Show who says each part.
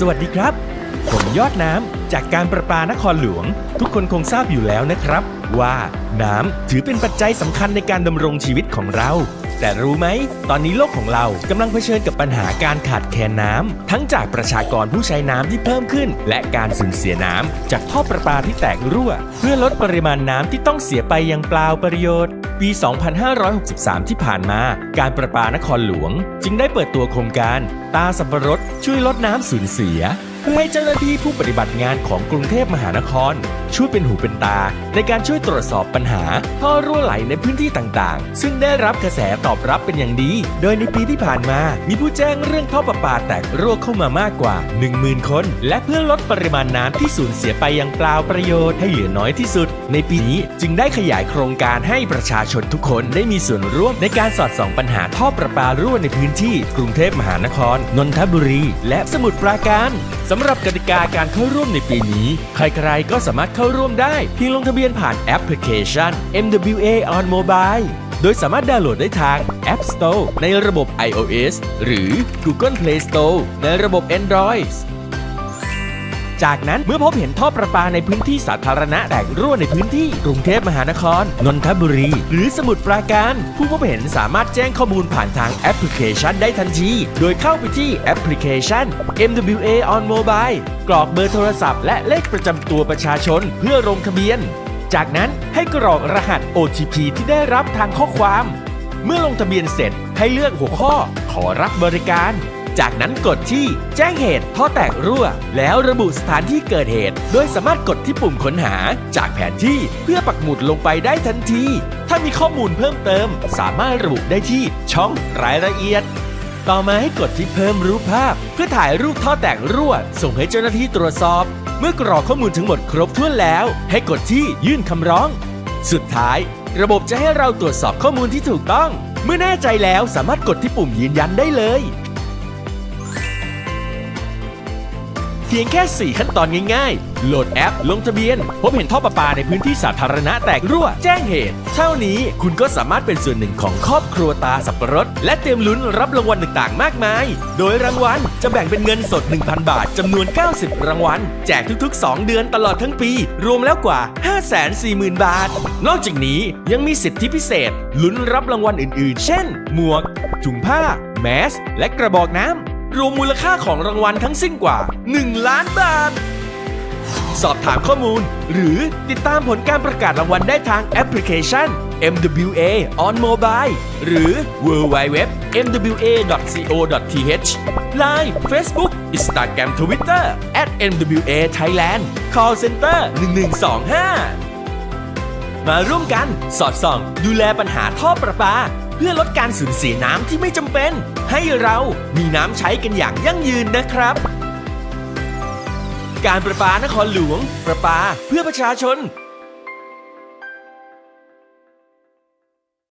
Speaker 1: สวัสดีครับ ผมยอดน้ำจากการประปานครหลวง ทุกคนคงทราบอยู่แล้วนะครับ ว่าน้ำถือเป็นปัจจัยสำคัญในการดำรงชีวิตของเรา แต่รู้ไหม ตอนนี้โลกของเรากำลังเผชิญกับปัญหาการขาดแคลนน้ำทั้งจากประชากรผู้ใช้น้ำที่เพิ่มขึ้น และการสูญเสียน้ำจากท่อประปาที่แตกรั่ว เพื่อลดปริมาณน้ำที่ต้องเสียไปยังเปล่าประโยชน์ ปี 2563 ที่ผ่านมา การประปานครหลวง จึงได้เปิดตัวโครงการ ตาสับปะรดช่วยลดน้ำสูญเสีย เพื่อให้เจ้าหน้าที่ผู้ปฏิบัติงานของกรุงเทพมหานคร ช่วยเป็นหูเป็นตา ในการช่วยตรวจสอบปัญหาท่อรั่วไหลในพื้นที่ต่างๆ ซึ่งได้รับกระแสตอบรับเป็นอย่างดี โดยในปีที่ผ่านมา มีผู้แจ้งเรื่องท่อประปาแตกรั่วเข้ามามากกว่า 10,000 คน และเพื่อลดปริมาณน้ำที่สูญเสียไปอยังเปล่าประโยชน์ให้เหลือน้อยที่สุด ในปีนี้จึงได้ขยายโครงการให้ประชาชนทุกคนได้มีส่วนร่วมในการสอดส่องปัญหาท่อประปารั่วในพื้นที่กรุงเทพมหานคร นนทบุรี และสมุทรปราการสำหรับกติกาการเข้าร่วมในปีนี้ ใครๆก็สามารถเข้าาร่วมได้เพียงลงทะเบียนผ่านแอปพลิเคชัน MWA on Mobile โดยสามารถดาวน์โหลดได้ทาง App Store ในระบบ iOS หรือ Google Play Store ในระบบ Android จากนั้นเมื่อพบเห็นท่อประปาในพื้นที่สาธารณะแตกรั่วในพื้นที่กรุงเทพมหานคร นนทบุรี หรือสมุทรปราการ ผู้พบเห็นสามารถแจ้งข้อมูลผ่านทางแอปพลิเคชันได้ทันที โดยเข้าไปที่แอปพลิเคชัน MWA on Mobile กรอกเบอร์โทรศัพท์และเลขประจำตัวประชาชนเพื่อลงทะเบียน จากนั้นให้กรอกรหัส OTP ที่ได้รับทางข้อความ เมื่อลงทะเบียนเสร็จให้เลือกหัวข้อ ขอรับบริการ จากนั้นกดที่แจ้งเหตุท่อแตกรั่ว แล้วระบุสถานที่เกิดเหตุ โดยสามารถกดที่ปุ่มค้นหา จากแผนที่เพื่อปักหมุดลงไปได้ทันที ถ้ามีข้อมูลเพิ่มเติม สามารถระบุได้ที่ช่องรายละเอียดต่อมาให้กดที่เพิ่มรูปภาพ เพื่อถ่ายรูปท่อแตกรั่ว ส่งให้เจ้าหน้าที่ตรวจสอบ เมื่อกรอกข้อมูลทั้งหมดครบถ้วนแล้ว ให้กดที่ยื่นคำร้อง สุดท้าย ระบบจะให้เราตรวจสอบข้อมูลที่ถูกต้อง เมื่อแน่ใจแล้วสามารถกดที่ปุ่มยืนยันได้เลย พียงแค่ 4 ขั้นตอนง่ายๆ โหลดแอป ลงทะเบียน พบเห็นท่อประปาในพื้นที่สาธารณะแตกรั่ว แจ้งเหตุ เท่านี้คุณก็สามารถเป็นส่วนหนึ่งของครอบครัวตาสับปะรด และเตรียมลุ้นรับรางวัลต่างๆ มากมาย โดยรางวัลจะแบ่งเป็นเงินสด 1,000 บาทจำนวน 90 รางวัล แจกทุกๆ 2 เดือนตลอดทั้งปี รวมแล้วกว่า 540,000 บาท นอกจากนี้ยังมีสิทธิพิเศษลุ้นรับรางวัลอื่น ๆ เช่น หมวก ถุงผ้า แมส และกระบอกน้ำ รวมมูลค่าของรางวัลทั้งสิ้นกว่า 1 ล้านบาท สอบถามข้อมูล หรือติดตามผลการประกาศรางวัลได้ทางแอปพลิเคชัน MWA on Mobile หรือ www.mwa.co.th Line Facebook Instagram Twitter @MWA Thailand Call Center 1125 มาร่วมกันสอดส่อง ดูแลปัญหาท่อประปา เพื่อลดการสูญเสียน้ำที่ไม่จำเป็น ให้เรามีน้ำใช้กันอย่างยั่งยืนนะครับ การประปานครหลวง ประปาเพื่อประชาชน